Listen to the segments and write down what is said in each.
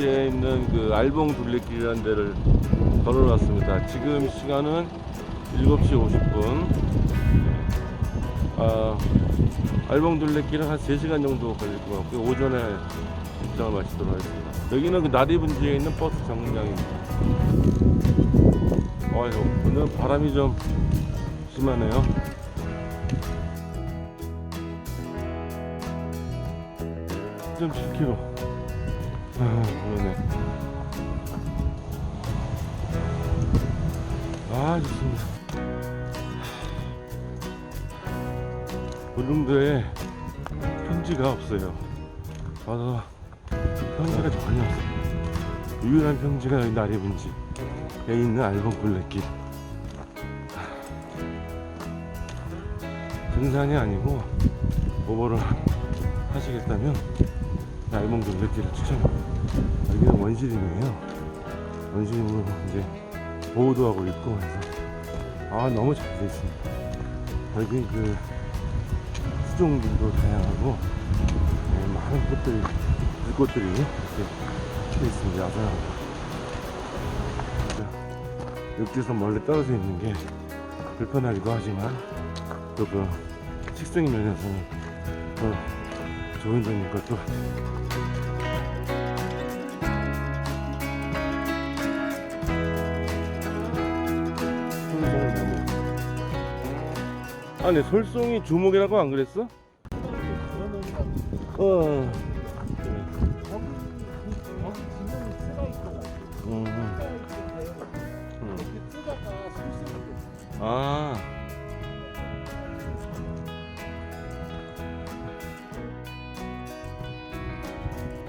나리분지에 있는 그 알봉 둘레길이라는 데를 걸어놨습니다. 지금 시간은 7시 50분. 아, 알봉 둘레길은 한 3시간 정도 걸릴 것 같고요. 오전에 입장을 마치도록 하겠습니다. 여기는 그 나리분지에 있는 버스 정류장입니다. 어휴, 오늘 바람이 좀 심하네요. 좀 10km. 아, 그 아, 좋습니다. 울릉도에 평지가 없어요. 와서 평지가 전혀 없어요. 유일한 평지가 여기 나리분지에 있는 알봉 굴레길. 등산이 아니고 오버를 하시겠다면 알봉 둘레길을 추천합니다. 여기는 원시림이에요. 원시림으로 이제 보호도 하고 있고 해서 아 너무 잘 돼 있습니다. 여기 그 수종들도 다양하고 네, 많은 꽃들이 물꽃들이 이렇게 돼 있습니다. 야생하고 육지에서 멀리 떨어져 있는 게 불편하기도 하지만 또그 식생 면에서는 더 좋은 점인 것도 솔송나 아니 솔송이 주목이라고 안 그랬어? 어. 음. 음. 아.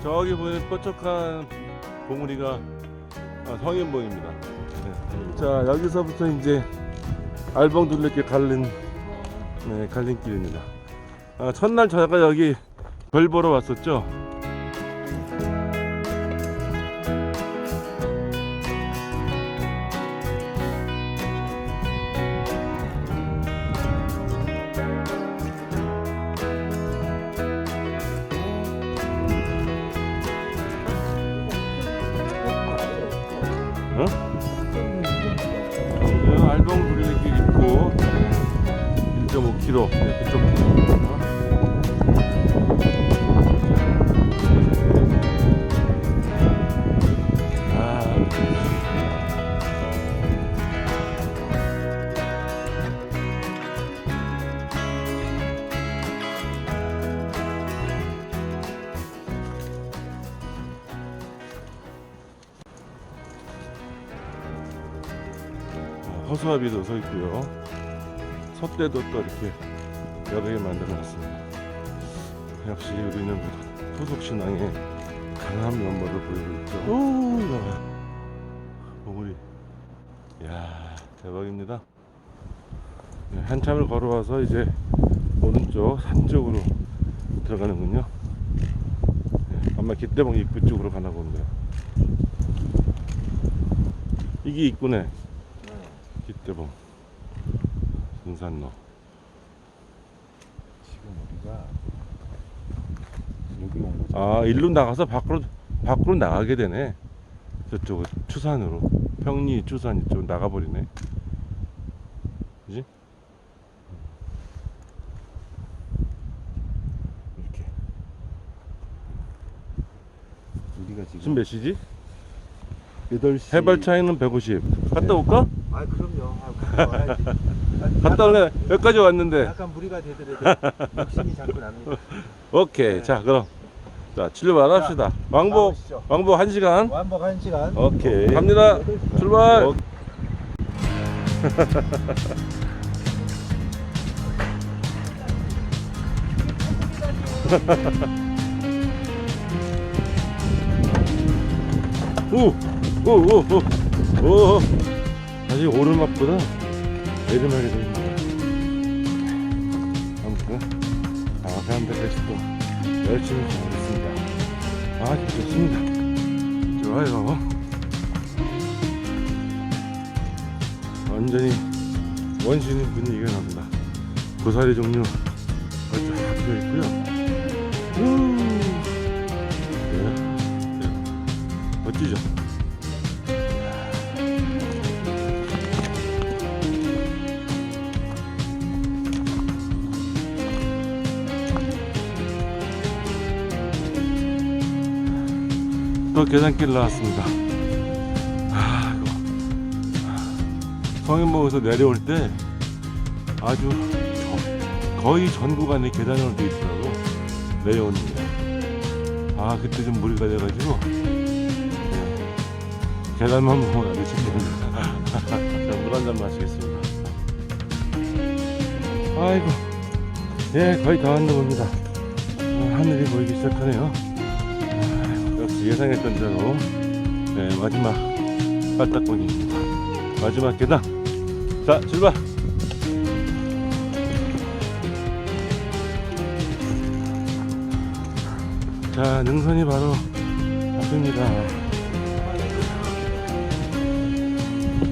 저기 보이는 뾰족한 봉우리가 아, 성인봉입니다. 네. 자 여기서부터 이제 알봉 둘레길 갈린 네, 갈림길입니다. 아, 첫날 저가 여기 별 보러 왔었죠. 1.5km 이렇게 좀 아, 허수아비도 서 있고요. 석대도 또 이렇게 여러 개 만들어 놨습니다. 역시 우리는 그 토속 신앙의 강한 면모를 보이고 있죠. 오, 이거 보물이. 이야, 대박입니다. 네, 한참을 걸어와서 이제 오른쪽 산 쪽으로 들어가는군요. 네, 아마 기대봉 입구 쪽으로 가나 봅니다. 이게 입구네. 기대봉. 등산로. 지금 우리가 여기 온 거죠. 아 일로 나가서 밖으로 밖으로 나가게 되네 저쪽 추산으로 평리 추산 이쪽 나가버리네 그지 이렇게 우리가 지금 지금 몇 시지 8시 해발 차이는 150 갔다 네. 올까 아 그럼요. 아, 갔다 와야지. 아, 갔다 오네 여기까지 왔는데. 약간 무리가 되더라도 욕심이 자꾸 납니다. 오케이. 네. 자 그럼. 자 출발합시다. 왕복 가보시죠. 왕복 1시간. 완복 1시간. 오케이. 갑니다. 출발. 어. 오오오오오. 사실 오르막보다 내리막이 더 힘들어 아무튼 가는 데까지 또 열심히 가보겠습니다. 아주 좋습니다. 좋아요. 완전히 원시는 분위기가 납니다. 고사리 종류 쫙 되어 있고요. 우, 멋지죠? 또 계단길 나왔습니다. 아, 이거. 성인목에서 내려올 때 아주 저- 거의 전 구간이 계단으로 되어 있더라고 내려오는 게. 아 그때 좀 무리가 돼가지고 네. 계단만 보고 나도 싶습니다. 물한 잔 마시겠습니다. 아이고 예 거의 다 왔나 봅니다. 아, 하늘이 보이기 시작하네요. 예상했던 대로 네, 마지막 깔딱거기입니다. 마지막 계단 자 출발. 자 능선이 바로 앞입니다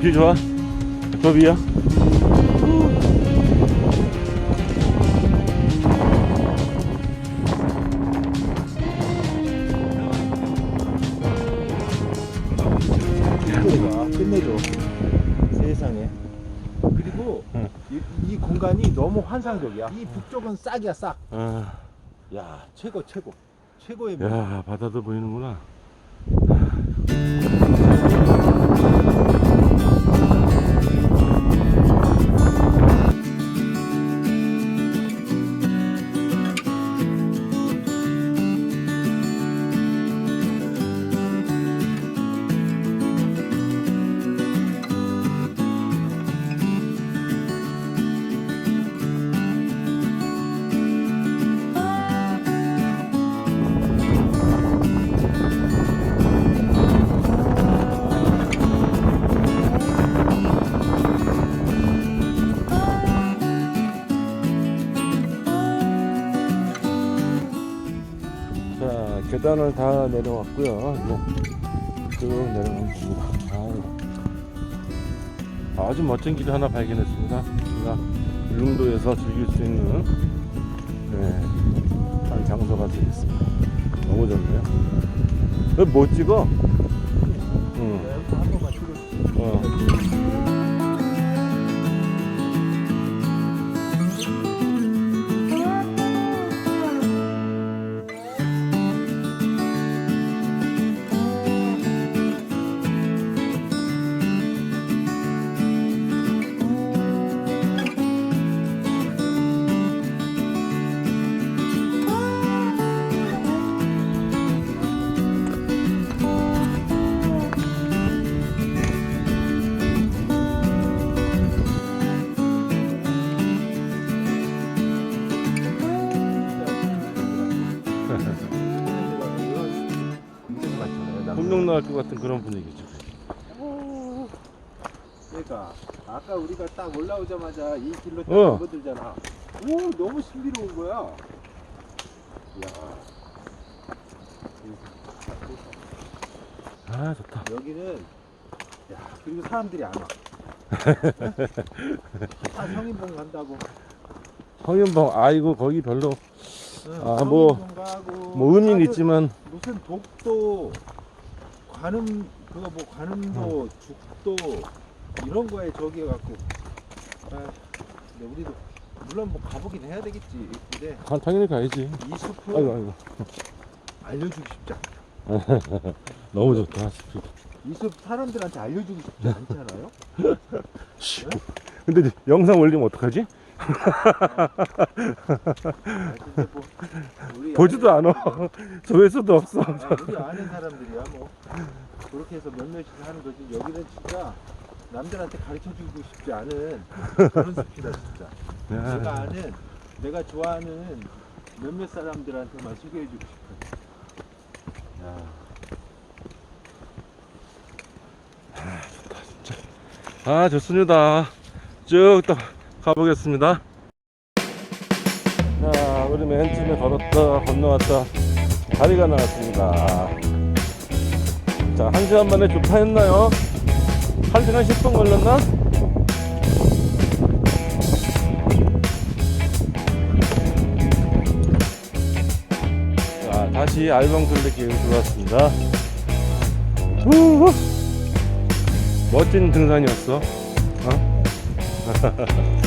뷰 좋아? 저 위야? 세상에. 그리고 응. 이, 이 공간이 너무 환상적이야. 이 북쪽은 싹이야 싹. 아, 야 최고 최고 최고의 뷰. 야 바다도 보이는구나 계단을 다 내려왔고요. 이제 쭉 내려가면 됩니다. 아주 멋진 길 하나 발견했습니다. 우리가 울릉도에서 즐길 수 있는 네, 한 장소가 되겠습니다. 너무 좋네요. 너뭐 찍어? 홈룡 나올 것 같은 그런 분위기죠 그러니까 아까 우리가 딱 올라오자마자 이 길로 딱 어. 접어들잖아. 오 너무 신비로운 거야. 야 아 좋다 여기는 야 그리고 사람들이 안 와. 다 성인봉 간다고. 성윤봉 아이고 거기 별로 응, 아, 뭐, 성인봉 가고 뭐 의미는 다들 있지만 무슨 독도 관음 그거 뭐 관음도 죽도 이런 거에 저기 해갖고. 아, 근데 우리도 물론 뭐 가보긴 해야 되겠지. 근데 아, 당연히 가야지. 이 숲을 아이고 아이고. 알려주고 싶지 않아 너무 좋다. 이숲 사람들한테 알려주고 싶지 않잖아요? 씨. 근데 이제 영상 올리면 어떡하지? 아, 뭐 우리 보지도 아는 않아. 조회수도 없어. 아, 우리 아는 사람들이야 뭐. 그렇게 해서 몇몇이 하는 거지. 여기는 진짜 남들한테 가르쳐주고 싶지 않은 그런 숲이다 진짜. 내가 야, 아는 내가 좋아하는 몇몇 사람들한테만 소개해주고 싶어 야. 아 좋습니다. 쭉 또 가보겠습니다 자 우리 맨 처음에 걸었다 건너왔다 다리가 나왔습니다 자 1시간 만에 주파했나요? 1시간 10분 걸렸나? 자 다시 알범 둘레길로 들어왔습니다 우후. 멋진 등산이었어. 어?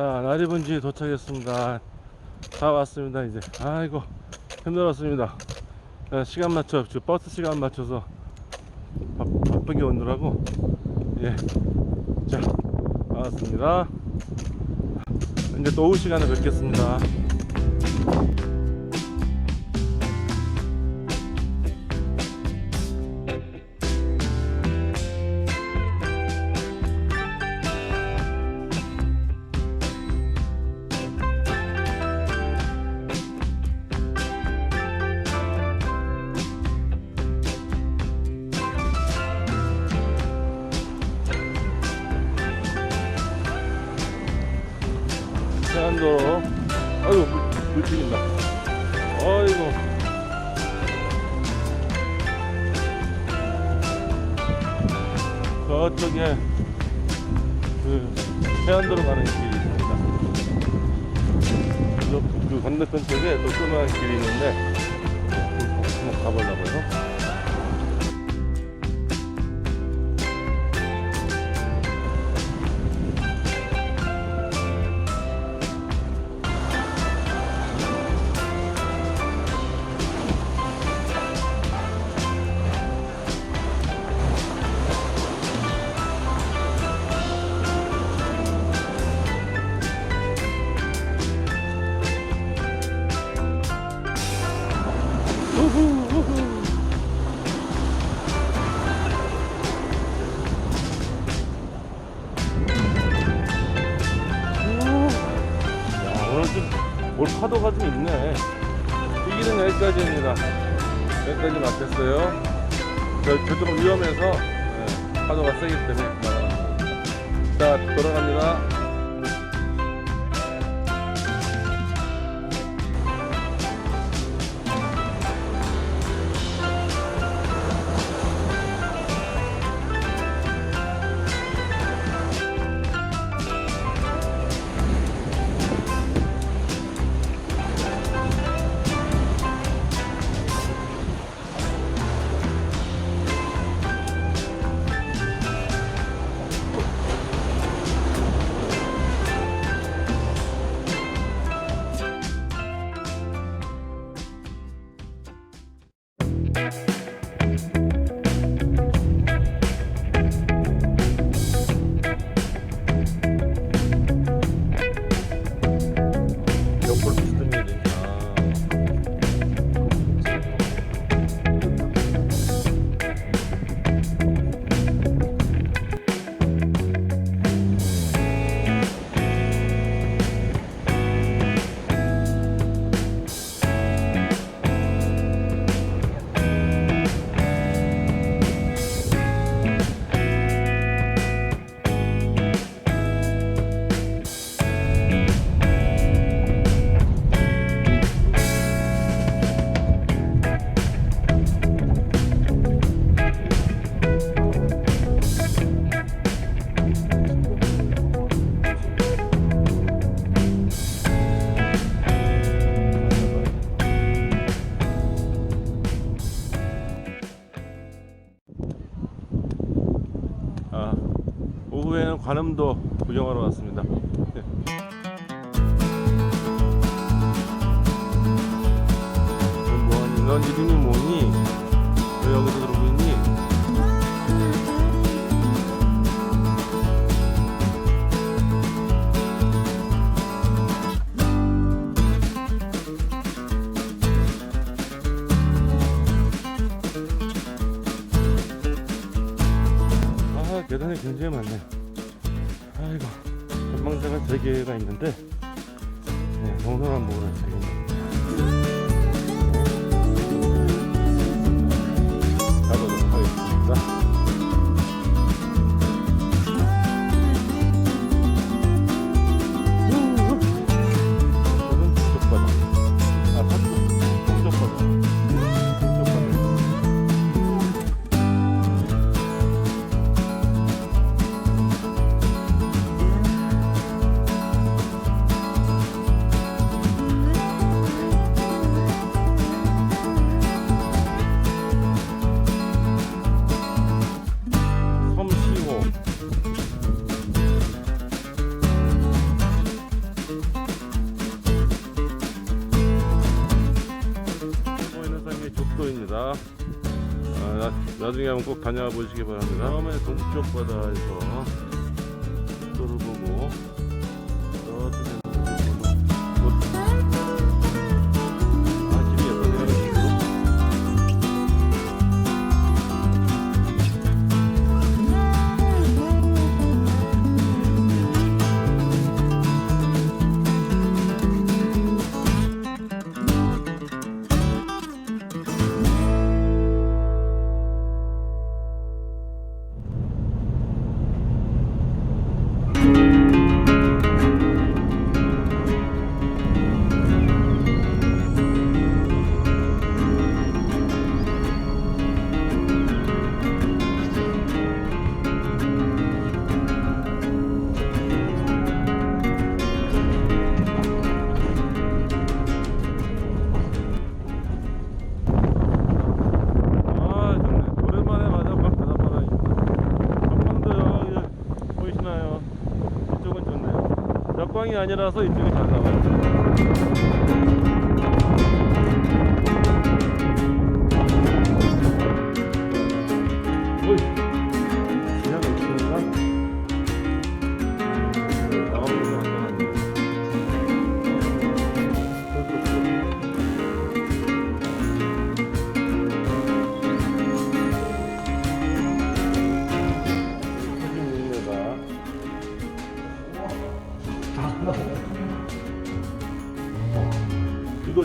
자, 나리분지 도착했습니다. 다 왔습니다, 이제. 아이고, 힘들었습니다. 자, 시간 맞춰, 저 버스 시간 맞춰서 바, 바쁘게 오느라고. 예. 자, 나왔습니다. 이제 또 오후 시간에 뵙겠습니다. 저쪽에 그 해안도로 가는 길이 있습니다. 저, 그 건너편 쪽에 또 조그마한 길이 있는데 한번 가보려고요. 야, 올 파도가 좀 있네. 이 길은 여기까지입니다. 여기까지 막혔어요. 저, 저쪽은 위험해서, 예, 파도가 세기 때문에 나가는 겁니다. 자, 돌아갑니다. 관음도 구경하러 왔습니다. 네. 뭐하니? 넌 이름이 뭐니? 왜 여기서 그러고 있니? 아 계단이 굉장히 많네 아이고 전망대가 세 개가 있는데 네, 동서남 보고 되겠네 나, 나중에 한번 꼭 다녀와 보시기 바랍니다. 처음에 동쪽 바다에서 역광이 아니라서 이쪽이 잘 나와요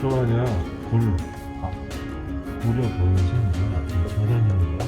좋아하냐? 굴. 굴려 보이는 셈이죠. 계단이 있는 거.